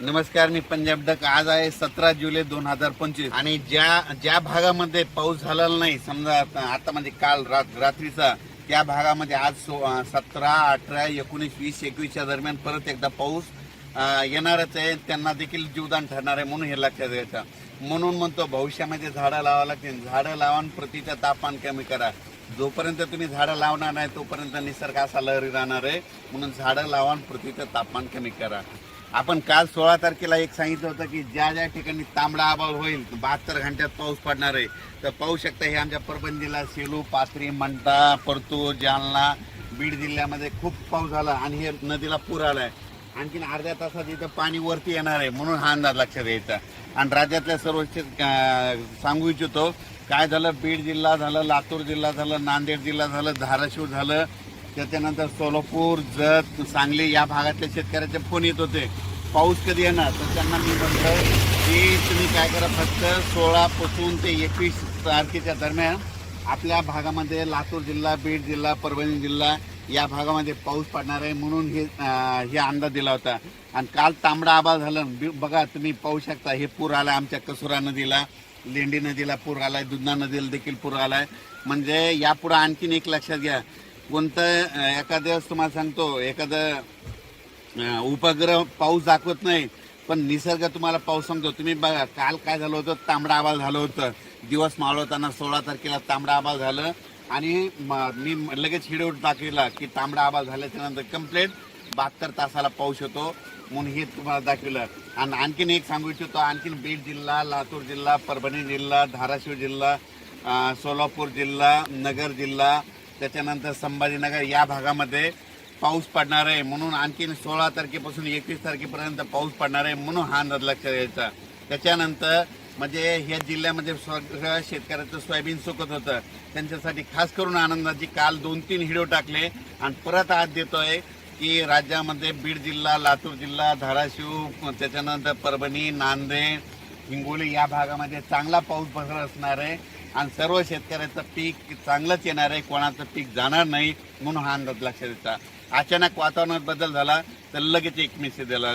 नमस्कार मी पंजाब डक. आज आहे सतरा जुलै दोन हजार पंचवीस. आणि ज्या ज्या भागामध्ये पाऊस झालेला नाही समजा आता आता म्हणजे काल रात रात्रीचा त्या भागामध्ये आज सो सतरा अठरा एकोणीस वीस एकवीसच्या दरम्यान परत एकदा पाऊस येणारच आहे. त्यांना देखील जीवदान ठरणार आहे म्हणून हे लक्षात घ्यायचं म्हणून म्हणतो भविष्यामध्ये झाडं लावा लागतील. झाडं लावा प्रतीचं तापमान कमी करा. जोपर्यंत तुम्ही झाडं लावणार नाही तोपर्यंत निसर्ग असा लहरी राहणार आहे. म्हणून झाडं लावा प्रतीचं तापमान कमी करा. आपण काल सोळा तारखेला एक सांगितलं होतं की ज्या ज्या ठिकाणी तांबडा अभाव होईल बहात्तर घंट्यात पाऊस पडणार आहे. तर पाहू शकता हे आमच्या परभणी जिल्हा सेलू पाथरी मंठा परतूर जालना बीड जिल्ह्यामध्ये खूप पाऊस झाला आणि हे नदीला पूर आलाय. आणखीन अर्ध्या तासात इथं पाणी वरती येणार आहे म्हणून हा अंदाज लक्षात यायचा. आणि राज्यातल्या सर्व सांगू इच्छितो काय झालं? बीड जिल्हा झालं लातूर जिल्हा झालं नांदेड जिल्हा झालं धाराशिव झालं. त्याच्यानंतर सोलापूर जत सांगली या भागातल्या शेतकऱ्याचे फोन येत होते. पाऊस कधी येणार? तर त्यांना मी म्हटलं की तुम्ही काय करा फक्त सोळापासून ते एकवीस तारखेच्या दरम्यान आपल्या भागामध्ये लातूर जिल्हा बीड जिल्हा परभणी जिल्हा या भागामध्ये पाऊस पडणार आहे म्हणून हे हे अंदाज दिला होता. आणि काल तांबडा आबाळ झालं. बी- बघा तुम्ही पाहू शकता हे पूर आला आमच्या कसुरा नदीला लेंडी नदीला पूर आला आहे दुधना नदीला देखील पूर आला आहे म्हणजे यापुढं आणखीन एक लक्षात घ्या. कोणतं एखादं एखाद्या तुम्हाला सांगतो एखादं उपग्रह पाऊस दाखवत नाही पण निसर्ग तुम्हाला पाऊस सांगतो. तुम्ही बघा काल काय झालं होतं? तांबडा आबाल झालं होतं. दिवस मावळताना सोळा तारखेला तांबडा आबाल झालं. आणि मी लगेच हिडवून दाखविला की तांबडा आबाल झाल्याच्यानंतर कम्प्लेट बहात्तर तासाला पाऊस येतो म्हणून हे तुम्हाला दाखवलं. आणि आणखीन एक सांगू इच्छितो आणखीन बीड जिल्हा लातूर जिल्हा परभणी जिल्हा धाराशिव जिल्हा सोलापूर जिल्हा नगर जिल्हा त्याच्यानंतर संभाजीनगर या भागामध्ये पाऊस पडणार आहे म्हणून आणखीन सोळा तारखेपासून एकवीस तारखेपर्यंत पाऊस पडणार आहे म्हणून हा अंदाज द्यायचा त्याच्यानंतर म्हणजे ह्या जिल्ह्यामध्ये सगळ्या शेतकऱ्याचं सोयाबीन सुकत होतं. त्यांच्यासाठी खास करून आनंदाची काल दोन तीन हिडो टाकले. आणि परत आज देतोय की राज्यामध्ये बीड जिल्हा लातूर जिल्हा धाराशिव त्याच्यानंतर परभणी नांदेड हिंगोली या भागामध्ये चांगला पाऊस बसर असणार आहे. आणि सर्व शेतकऱ्याचं पीक चांगलंच येणार आहे. कोणाचं पीक जाणार नाही म्हणून हा अंदाज लक्षात येतात अचानक वातावरणात बदल झाला तर लगेच एक मेसेज दिला